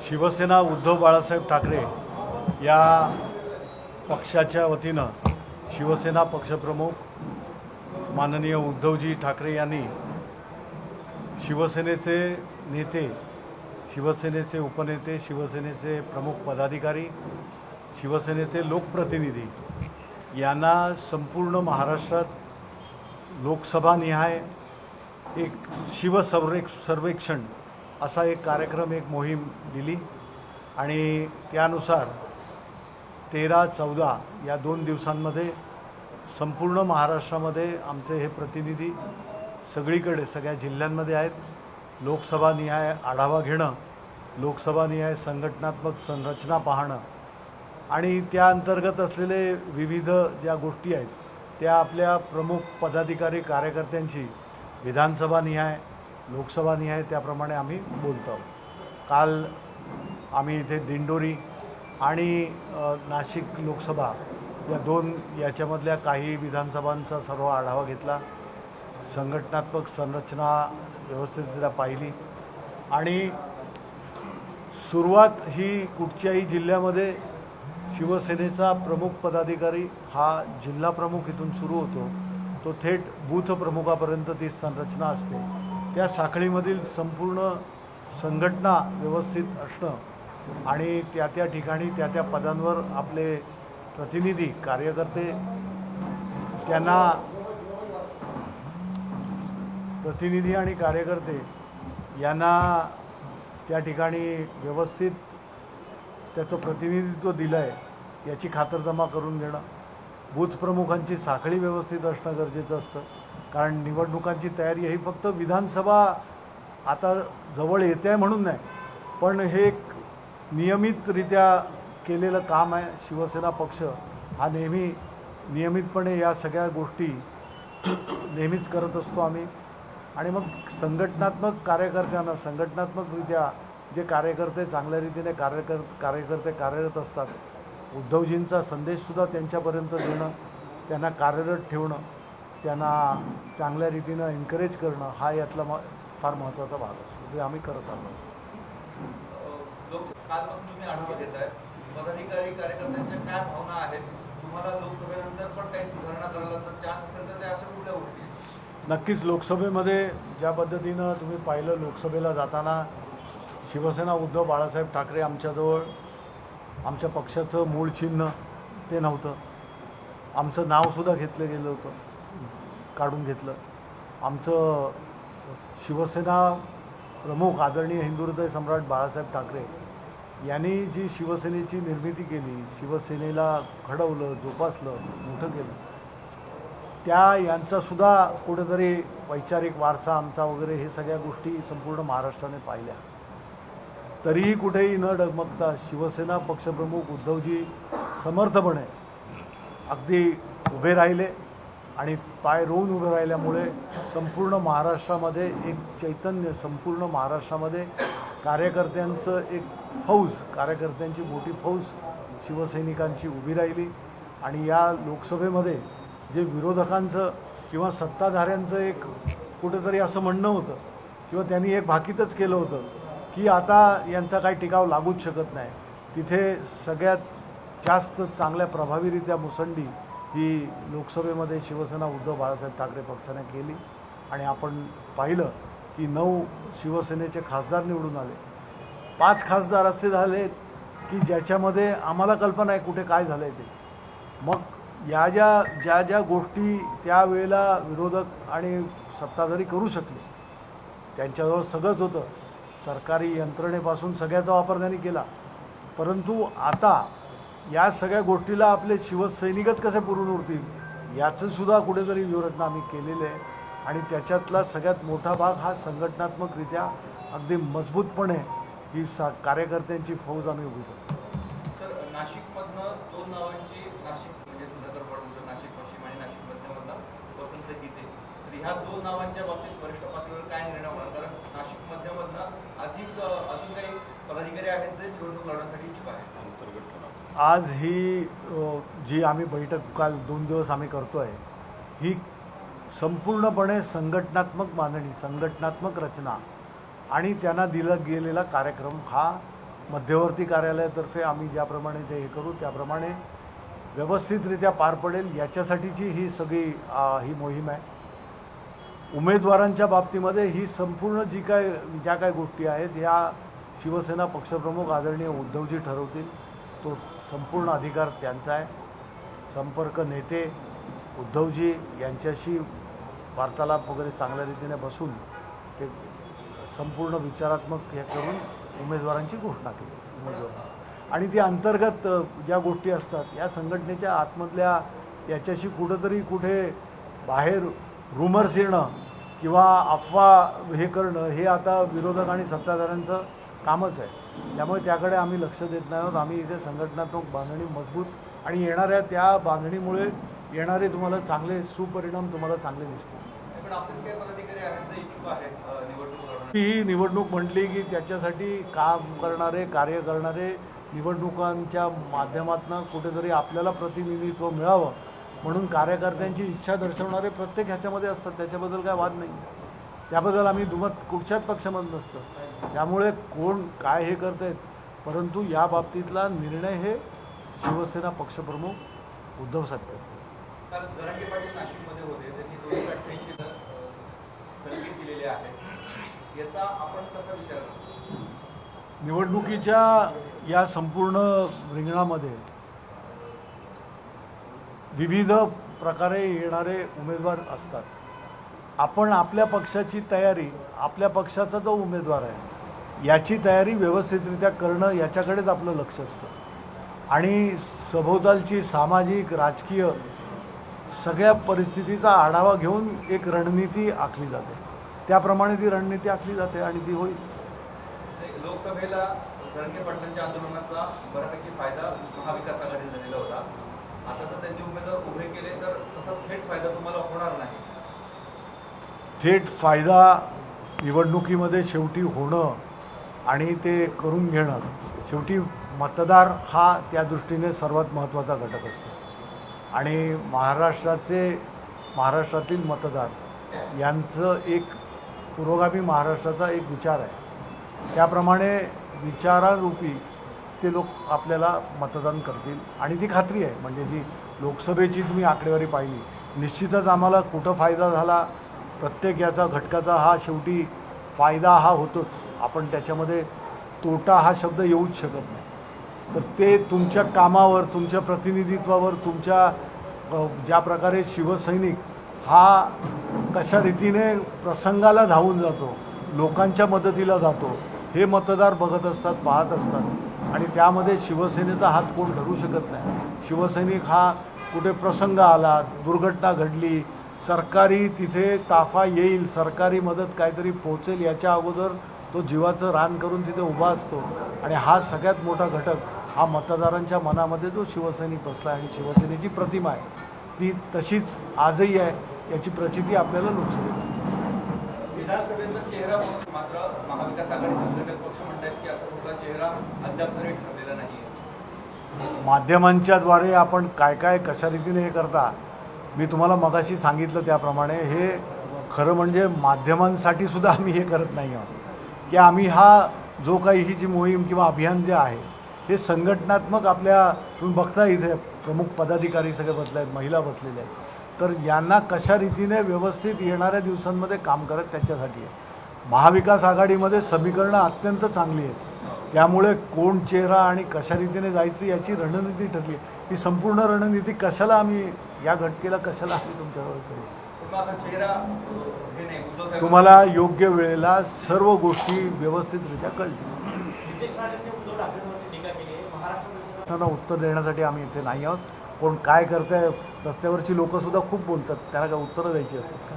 शिवसेना उद्धव बाळासाहेब ठाकरे या पक्षाच्या वतीनं शिवसेना पक्षप्रमुख माननीय उद्धवजी ठाकरे यांनी शिवसेनेचे नेते शिवसेनेचे उपनेते शिवसेनेचे प्रमुख पदाधिकारी शिवसेनेचे लोकप्रतिनिधी यांना संपूर्ण महाराष्ट्रात लोकसभानिहाय एक शिवसर्वेक सर्वेक्षण असा एक कार्यक्रम एक मोहीम दिली आणि त्यानुसार तेरा चौदा या दोन दिवसांमध्ये संपूर्ण महाराष्ट्रामध्ये आमचे हे प्रतिनिधी सगळीकडे सगळ्या जिल्ह्यांमध्ये आहेत. लोकसभानिहाय आढावा घेणं लोकसभानिहाय संघटनात्मक संरचना पाहणं आणि त्या अंतर्गत असलेले विविध ज्या गोष्टी आहेत त्या आपल्या प्रमुख पदाधिकारी कार्यकर्त्यांची विधानसभानिहाय लोकसभानिहाय त्याप्रमाणे आम्ही बोलतो. काल आम्ही इथे दिंडोरी आणि नाशिक लोकसभा या दोन याच्यामधल्या काही विधानसभांचा सर्व आढावा घेतला. संघटनात्मक संरचना व्यवस्थितरित्या पाहिली आणि सुरुवात ही कुठच्याही जिल्ह्यामध्ये शिवसेनेचा प्रमुख पदाधिकारी हा जिल्हा प्रमुख इथून सुरू होतो. तो थेट बूथ प्रमुखापर्यंत ती संरचना असते. त्या साखळीमधील संपूर्ण संघटना व्यवस्थित असणं आणि त्या त्या ठिकाणी त्या त्या पदांवर आपले प्रतिनिधी कार्यकर्ते त्यांना प्रतिनिधी आणि कार्यकर्ते यांना त्या ठिकाणी व्यवस्थित त्याचं प्रतिनिधित्व दिलं आहे याची खातरजमा करून घेणं. बूथ प्रमुखांची साखळी व्यवस्थित असणं गरजेचं असतं. कारण निवडणुकांची तयारी ही फक्त विधानसभा आता जवळ येते आहे म्हणून नाही. पण हे एक नियमितरित्या केलेलं काम आहे शिवसेना पक्ष. हा नेहमी नियमितपणे या सगळ्या गोष्टी नेहमीच करत असतो आम्ही. आणि मग संघटनात्मक कार्यकर्त्यांना संघटनात्मकरित्या जे कार्यकर्ते चांगल्या रीतीने कार्यकर कार्यकर्ते कार्यरत असतात उद्धवजींचा संदेशसुद्धा त्यांच्यापर्यंत देणं त्यांना कार्यरत ठेवणं त्यांना चांगल्या रीतीनं एनकरेज करणं हा यातला म फार महत्त्वाचा भाग असतो. जे आम्ही करत आहेत? नक्कीच लोकसभेमध्ये ज्या पद्धतीनं तुम्ही पाहिलं लोकसभेला जाताना शिवसेना उद्धव बाळासाहेब ठाकरे आमच्याजवळ आमच्या पक्षाचं मूळ चिन्ह ते नव्हतं. आमचं नावसुद्धा घेतलं गेलं होतं. काढून घेतलं. आमचं शिवसेना प्रमुख आदरणीय हिंदुहृदय सम्राट बाळासाहेब ठाकरे यांनी जी शिवसेनेची निर्मिती केली शिवसेनेला घडवलं जोपासलं मोठं केलं त्या यांचासुद्धा कुठेतरी वैचारिक वारसा आमचा वगैरे हे सगळ्या गोष्टी संपूर्ण महाराष्ट्राने पाहिल्या. तरीही कुठेही न डगमगता शिवसेना पक्षप्रमुख उद्धवजी समर्थपणे अगदी उभे राहिले. आणि पाय रोवून उभं राहिल्यामुळे संपूर्ण महाराष्ट्रामध्ये एक चैतन्य संपूर्ण महाराष्ट्रामध्ये कार्यकर्त्यांचं एक फौज कार्यकर्त्यांची मोठी फौज शिवसैनिकांची उभी राहिली. आणि या लोकसभेमध्ये जे विरोधकांचं किंवा सत्ताधाऱ्यांचं एक कुठेतरी असं म्हणणं होतं किंवा त्यांनी एक भाकीतच केलं होतं की आता यांचा काही टिकाव लागूच शकत नाही. तिथे सगळ्यात जास्त चांगल्या प्रभावीरित्या मुसंडी ही लोकसभेमध्ये शिवसेना उद्धव बाळासाहेब ठाकरे पक्षाने केली आणि आपण पाहिलं की नऊ शिवसेनेचे खासदार निवडून आले. पाच खासदार असे झाले की ज्याच्यामध्ये आम्हाला कल्पना आहे कुठे काय झालं आहे ते. मग या ज्या ज्या ज्या गोष्टी त्यावेळेला विरोधक आणि सत्ताधारी करू शकले त्यांच्याजवळ सगळंच होतं. सरकारी यंत्रणेपासून सगळ्याचा वापर त्यांनी केला. परंतु आता या सगळ्या गोष्टीला आपले शिवसैनिकच कसे पुरून उरतील याचं सुद्धा कुठेतरी व्यूहरचना आम्ही केलेली आहे. आणि त्याच्यातला सगळ्यात मोठा भाग हा संघटनात्मकरित्या अगदी मजबूतपणे ही सा कार्यकर्त्यांची फौज आम्ही उभी करतो. नाशिकमधनं दोन नावांची नाशिक म्हणजे नाशिक पश्चिम आणि नाशिक पसंत तर ह्या दोन नावांच्या बाबतीत वरिष्ठ पातळीवर काय निर्णय होणार? कारण नाशिक मध्यमधनं अधिक अजून काही पदाधिकारी आहेत जे निवडणूक लढवण्यासाठी आज ही जी आम्ही बैठक काल दोन दिवस आम्ही करतो आहे ही संपूर्णपणे संघटनात्मक मांडणी संघटनात्मक रचना आणि त्यांना दिला गेलेला कार्यक्रम हा मध्यवर्ती कार्यालयातर्फे आम्ही ज्याप्रमाणे ते हे करू त्याप्रमाणे व्यवस्थितरित्या पार पडेल याच्यासाठीची ही सगळी ही मोहीम आहे. उमेदवारांच्या बाबतीमध्ये ही संपूर्ण जी काय ज्या काय गोष्टी आहेत या शिवसेना पक्षप्रमुख आदरणीय उद्धवजी ठरवतील. तो संपूर्ण अधिकार त्यांचा आहे. संपर्क नेते उद्धवजी यांच्याशी वार्तालाप वगैरे चांगल्या रीतीने बसून ते संपूर्ण विचारात्मक हे करून उमेदवारांची घोषणा केली. उमेदवार. आणि ती अंतर्गत ज्या गोष्टी असतात या संघटनेच्या आतमधल्या याच्याशी कुठंतरी कुठे बाहेर रुमर्स येणं किंवा अफवा हे करणं हे आता विरोधक आणि सत्ताधाऱ्यांचं कामच आहे. त्यामुळे त्याकडे आम्ही लक्ष देत नाही आहोत. आम्ही इथे संघटनात्मक बांधणी मजबूत आणि येणाऱ्या त्या बांधणीमुळे येणारे तुम्हाला चांगले सुपरिणाम तुम्हाला चांगले दिसतील. ही निवडणूक म्हटली की त्याच्यासाठी काम करणारे कार्य करणारे निवडणुकांच्या माध्यमातून कुठेतरी आपल्याला प्रतिनिधित्व मिळावं. म्हणून कार्यकर्त्यांची इच्छा दर्शवणारे प्रत्येक ह्याच्यामध्ये असतात. त्याच्याबद्दल काय वाद नाही. त्याबद्दल आम्ही दुमत कुठच्याच पक्षामध्ये नसतं. त्यामुळे कोण काय हे करत आहेत परंतु या बाबतीतला निर्णय हे शिवसेना पक्षप्रमुख उद्धव साहेब निवडणुकीच्या या संपूर्ण रिंगणामध्ये विविध प्रकारे येणारे उमेदवार असतात. आपण आपल्या पक्षाची तयारी आपल्या पक्षाचा जो उमेदवार आहे याची तयारी व्यवस्थितरित्या करणं याच्याकडेच आपलं लक्ष असतं. आणि सभोवतालची सामाजिक राजकीय सगळ्या परिस्थितीचा आढावा घेऊन एक रणनीती आखली जाते. त्याप्रमाणे ती रणनीती आखली जाते आणि ती होईल. लोकसभेला धरणे पाटलांच्या आंदोलनाचा बऱ्यापैकी फायदा महाविकास आघाडी झालेला होता. आता जर त्यांचे उमेदवार उभे केले तर तसा थेट फायदा तुम्हाला होणार नाही. थेट फायदा निवडणुकीमध्ये शेवटी होणं आणि ते करून घेणं शेवटी मतदार हा त्या दृष्टीने सर्वात महत्त्वाचा घटक असतो. आणि महाराष्ट्राचे महाराष्ट्रातील मतदार यांचं एक पुरोगामी महाराष्ट्राचा एक विचार आहे. त्याप्रमाणे विचारारूपी ते लोक आपल्याला मतदान करतील आणि ती खात्री आहे. म्हणजे जी लोकसभेची तुम्ही आकडेवारी पाहिली निश्चितच आम्हाला कुठं फायदा झाला प्रत्येक याचा घटकाचा हा शेवटी फायदा हा होतोच. आपण त्याच्यामध्ये तोटा हा शब्द येऊच शकत नाही. तर ते तुमच्या कामावर तुमच्या प्रतिनिधित्वावर तुमच्या ज्या प्रकारे शिवसैनिक हा कशा रीतीने प्रसंगाला धावून जातो लोकांच्या मदतीला जातो हे मतदार बघत असतात पाहत असतात. आणि त्यामध्ये शिवसेनेचा हात कोण धरू शकत नाही. शिवसैनिक हा कुठे प्रसंग आला दुर्घटना घडली सरकारी तिथे ताफा येईल सरकारी मदत काहीतरी पोहोचेल याच्या अगोदर तो जीवाचं रान करून तिथे उभा असतो आणि हा सगळ्यात मोठा घटक हा मतदारांच्या मनामध्ये जो शिवसैनिक बसला आणि शिवसेनेची प्रतिमा आहे ती तशीच आजही आहे याची प्रचिती आपल्याला लोकसभेत आहे. विधानसभेचा चेहरा म्हणून मात्र महाविकास आघाडीचे घटक पक्ष म्हणतात की असा कुठला चेहरा अद्याप तरी ठरलेला नाही माध्यमांच्याद्वारे आपण काय काय कशा रीतीने हे करता मी तुम्हाला मगाशी सांगितलं त्याप्रमाणे हे खरं म्हणजे माध्यमांसाठी सुद्धा आम्ही हे करत नाही आहोत. की आम्ही हा जो काही ही जी मोहीम किंवा अभियान जे आहे हे संघटनात्मक आपल्या तुम्ही बघता इथे प्रमुख पदाधिकारी सगळे बसले आहेत महिला बसलेल्या आहेत. तर यांना कशा रीतीने व्यवस्थित येणाऱ्या दिवसांमध्ये काम करत त्याच्यासाठी आहे. महाविकास आघाडीमध्ये समीकरणं अत्यंत चांगली आहेत. त्यामुळे कोण चेहरा आणि कशा रीतीने जायचं याची रणनीती ठरली ही संपूर्ण रणनीती कशाला आम्ही या घटकेला कशाला आम्ही तुमच्याजवळ करू? तुम्हाला योग्य वेळेला सर्व गोष्टी व्यवस्थितरित्या कळतील. आहे. उत्तर देण्यासाठी आम्ही इथे नाही आहोत. कोण काय करतंय रस्त्यावरची लोकं सुद्धा खूप बोलतात. त्यांना काय उत्तरं द्यायची असतात का?